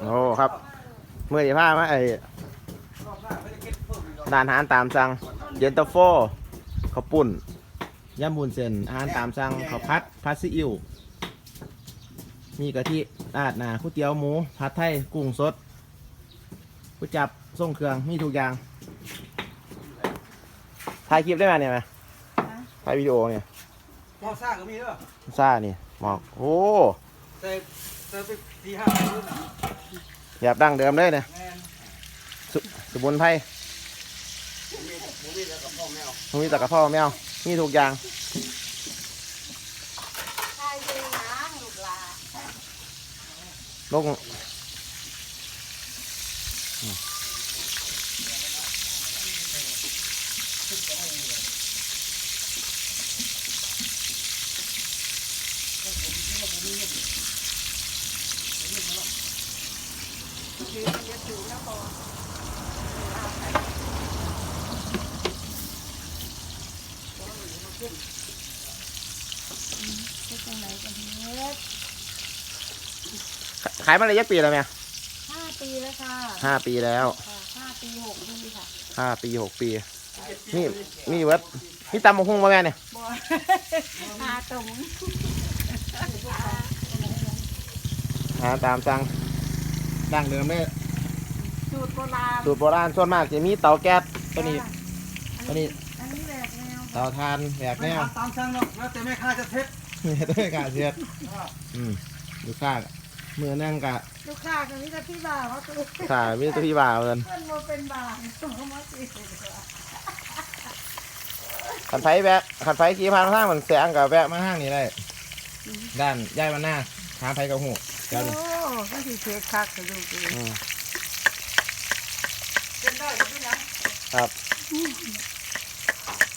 โอ้ครับ เมื่อที่ผ้ามาไอ้ร้านอาหารตามสั่ง เย็นตาโฟข้าวปุ้นย่ำบุญเส้นอาหารตามสั่งข้าวผัดผัดซีอิ๊วมีกะทิราดหน้าก๋วยเตี๋ยวหมูผัดไทยกุ้งสดก๋วยจับส่งเครื่องมีทุกอย่างถ่ายคลิปได้ไหมเนี่ยไหมถ่ายวิดีโอเนี่ยมอซ่าก็มีด้วยซ่านี่หมอกโอ้แต่แต่ไปสี่ห้ารุ่น แบบดั้งเดิมเลยเนี่ยแมนสสมุนไพรมีผมมีแล้วกับพ่อแมวมีตะกะเพราแมวมีทุกอย่างใช่จริงนะลูกหลานลงคือมันจะถูกอคือตรงไหนกันเขายมาเลยยักปีแล้วไหมห้าปีแล้วค่ะห้าปีแล้วค่ะห้าปีหกปีค่ะห้าปีหกปี นี่มีเวิร์ดมีตำมะฮุ่งมาแม่เนี่ยบัวหาตรงหาตามสั่ง ดั้งเดิมเลยสูตรโบราณสูตรโบราณส่วนมากจะมีเตาแก๊สตัวนี้ตัวนี้ อันนี้แหลกแนวเตาทานแหวกไม่แนวทำตามสั่งหรอกแล้วแต่แม่ค้าจะเท็จนี่ด้วยกาเสียดอืมลูกค้ามือนั่งกะลูกค้าคนนี้จะพี่บ่าวเขาตัวขามีตัวที่บ่าวเอินมันมาเป็นบ่าวเขามาสิขันไฟแวะขันไฟขี่ผ่านทางมันแสงกับแวะมาทางนี้ได้ด้านย่ายมันหน้าหาไฟกับหูเจ้าโอ้นี่ ก็คือเค้กคักกระดูกเลยอืมเป็นได้ก็เป็นยังครับ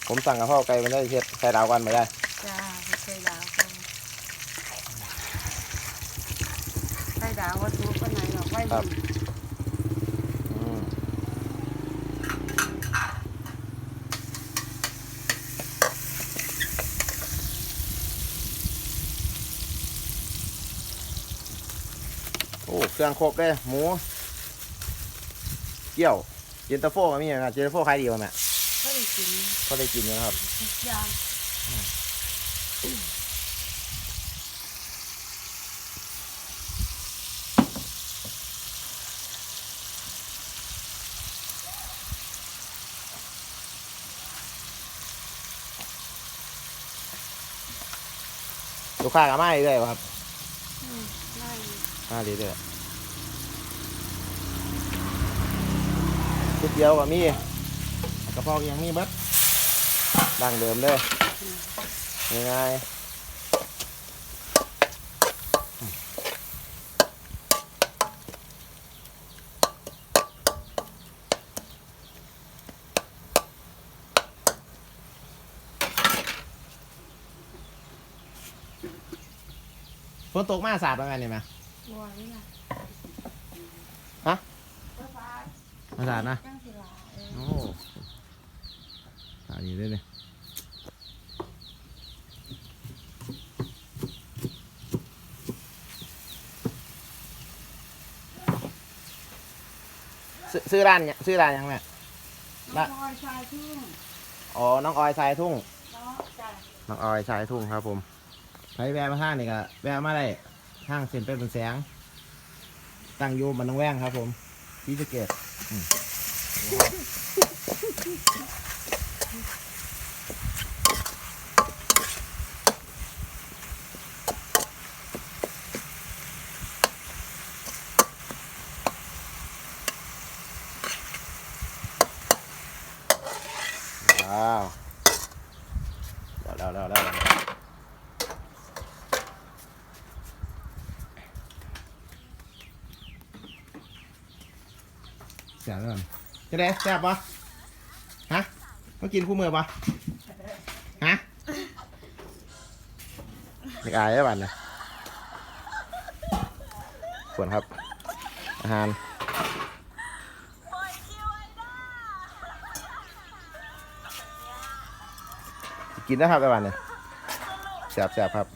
ผมสั่งกับพ่อไก่มันได้เช็ดไข่ดาวกันไม่ได้ จ้าไม่เคยดาวกันใครดาววัตถุคนไหนหรอกไว้ครับ ดี เครื่องครบเลยหมู เกี๊ยว เย็นตาโฟก็มีนะครับเย็นตาโฟขายดีป่ะแม่เขาได้กินก็ได้กินนะครับทุกอย่างลูกค้าก็มาเรื่อยๆครับอืมได้มาเรื่อยๆ วยเตี๋ยวก็มีกระเพาะยังมีเบัดดังเดิมเลยง่ายๆฝนตกมาสาดประมาณนี้ไหมบัวนี่ล่ะฮะบัวฟ้ามาสาดนะ จังสิลาเออ โอ้ สาดดีด้วยเนี่ยซื้อซื้อร้านเนี่ยซื้อร้านยังแม่น้องพลอยชายทุ่งอ๋อ น้องออยชายทุ่ง น้องจ้ะน้องออยชายทุ่งครับผมไปแวะมาห้างนี่ก็แวะมาได้ห้างเซ็นเป็นเป็นแสง ตั้งอยู่บันนองแว่งครับผมที่สะเกต ว้าวแล้วแล้วแล้วแล้วเสียแล้วจะได้แซ่บปะฮะมากินคู่มือปะฮะเด็กอายได้บ้านนะส่วนครับ อาหาร กินนะครับได้บ้านเนี่ยแสบแสบครับ